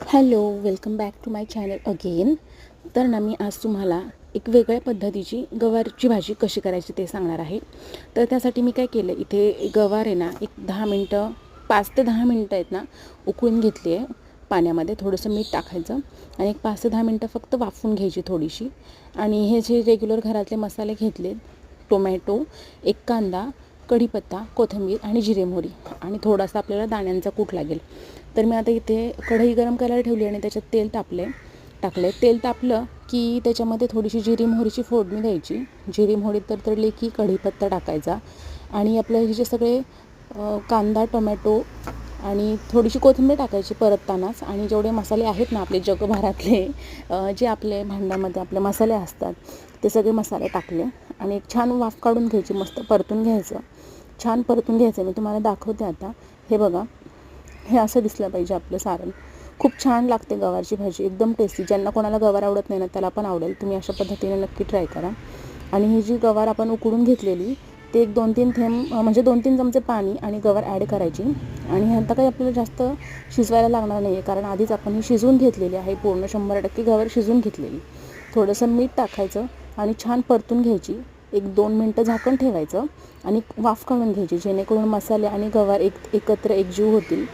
Hello welcome back to my channel again. तर ना मी आज तुम्हाला एक वेगळ्या पद्धतीची गवारची भाजी कशी करायची ते सांगणार आहे. तर त्यासाठी मी काय केलं इथे गवार आहे ना एक दहा मिनटं पाच ते दहा मिनटं आहेत ना उकळून घेतली आहे पाण्यामध्ये थोडंसं मीठ टाकायचं आणि एक पाच ते दहा मिनटं फक्त वाफून घ्यायची थोडीशी. आणि हे जे रेग्युलर घरातले मसाले घेतले टोमॅटो एक कांदा कढीपत्ता कोथिंबीर आणि जिरे मोहरी. आणि थोडासा आपल्याला दाण्यांचा कूट लागेल. तर मी आता इथे कढई गरम करायला ठेवली आणि त्याच्यात तेल तापले टाकले. तेल तापलं की त्याच्यामध्ये थोडीशी जिरी मोहरीची फोडणी द्यायची. जिरी मोहरी तर तळली की कढीपत्ता टाकायचा. आणि आपलं हे जे सगळे कांदा टोमॅटो आणि थोडीशी कोथिंबीर टाकायची परततानाच. आणि जेवढे मसाले आहेत ना आपले जगभरातले जे आपले भांड्यामध्ये आपले मसाले असतात ते सगळे मसाले टाकले. आणि एक छान वाफ काढून घ्यायची मस्त परतून घ्यायचं. छान परतून घ्यायचं. मी तुम्हाला दाखवते आता. हे बघा हे असं दिसलं पाहिजे आपलं सारण. खूप छान लागते गवारची भाजी. एकदम टेस्टी ज्यांना कोणाला गवार आवडत नाही ना त्याला पण आवडेल. तुम्ही अशा पद्धतीने नक्की ट्राय करा. आणि ही जी गवार आपण उकडून घेतलेली ते एक दोन तीन थेंब म्हणजे दोन तीन चमचे पाणी आणि गवार ॲड करायची. आणि ह्यांता काही आपल्याला जास्त शिजवायला लागणार नाही आहे कारण आधीच आपण ही शिजवून घेतलेली आहे पूर्ण शंभर टक्के गवार शिजवून घेतलेली. थोडंसं मीठ टाकायचं आणि छान परतून घ्यायची. एक दोन मिनटं झाकण ठेवायचं आणि वाफ काढून घ्यायची जेणेकरून मसाले आणि गवार एक एकत्र एकजीव होतील.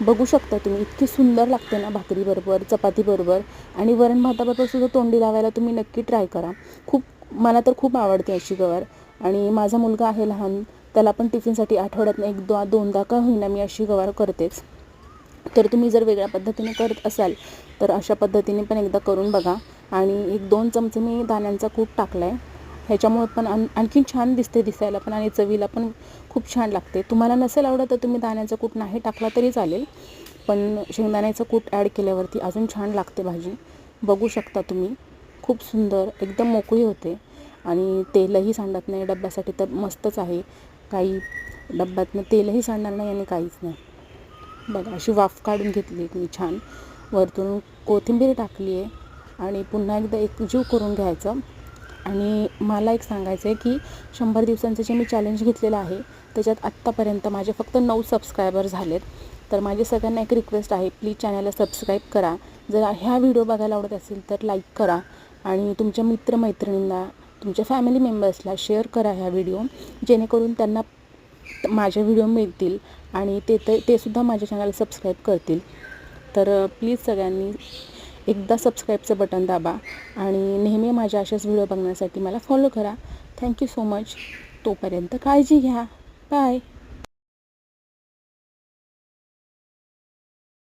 बघू शकता तुम्ही इतकी सुंदर लागते ना भाकरीबरोबर चपातीबरोबर. आणि वरण भाताबरोबर सुद्धा तोंडी लावायला तुम्ही नक्की ट्राय करा. खूप मला तर खूप आवडते अशी गवार. आणि माझा मुलगा आहे लहान त्याला पण टिफिनसाठी आठवड्यातनं एक दो दोनदा का होईना मी अशी गवार करतेच. तर तुम्ही जर वेगळ्या पद्धतीने करत असाल तर अशा पद्धतीने पण एकदा करून बघा. आणि एक दोन चमचे मी दाण्यांचा कूट टाकला आहे ह्याच्यामुळे पण आण आणखीन छान दिसते दिसायला पण आणि चवीला पण खूप छान लागते. तुम्हाला नसेल आवडत तर तुम्ही दाण्याचा कूट नाही टाकला तरी चालेल. पण शेंगदाण्याचं कूट ॲड केल्यावरती अजून छान लागते भाजी. बघू शकता तुम्ही. खूप सुंदर एकदम मोकळी होते. आणि तेलही सांडत नाही डब्यासाठी तर मस्तच आहे. काही डब्यातनं तेलही सांडणार नाही आणि काहीच नाही. बघा अशी वाफ काढून घेतली मी छान. वरतून कोथिंबीर टाकली आहे आणि पुन्हा एकदा एकजीव करून घ्यायचं. आणि मला एक सांगायचं आहे की शंभर दिवसांचं जे मी चॅलेंज घेतलेलं आहे त्याच्यात आत्तापर्यंत माझे फक्त नऊ सबस्क्रायबर झालेत. तर माझे सगळ्यांना एक रिक्वेस्ट आहे प्लीज चॅनलला सबस्क्राईब करा. जर ह्या व्हिडिओ बघायला आवडत असेल तर लाईक करा. आणि तुमच्या मित्रमैत्रिणींना तुमच्या फॅमिली मेंबर्सला शेअर करा ह्या व्हिडिओ जेणेकरून त्यांना माझे व्हिडिओ मिळतील आणि ते ते तेसुद्धा माझ्या चॅनल सबस्क्राईब करतील. तर प्लीज सगळ्यांनी एकदा सबस्क्राईबचं बटन दाबा आणि नेहमी माझ्या अशाच व्हिडिओ बघण्यासाठी मला फॉलो करा. थँक्यू सो मच तोपर्यंत काळजी घ्या. बाय